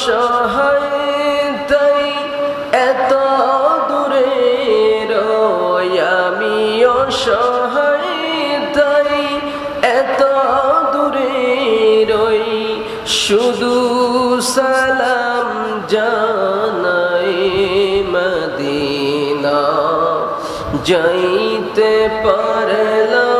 অসহায় এত দূরে আমি অসহায় এত দূরে রই শুধু সালাম জানাই মদিনা। যাইতে পারলাম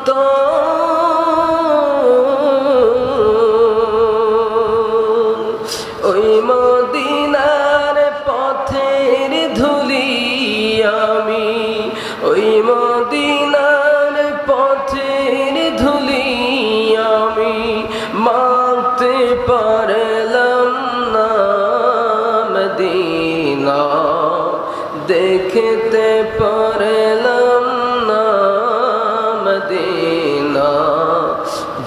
অন্ত ওই মদিনার পথের আমি ওই মদিনার পথের পারলাম না দেখতে পারলাম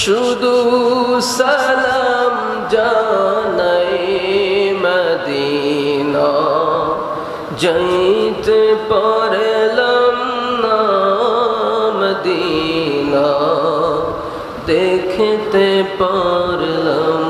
শুধু সালাম জানাই মদিনা। যাইতে পারলাম না মদিনা। দেখতে পারলাম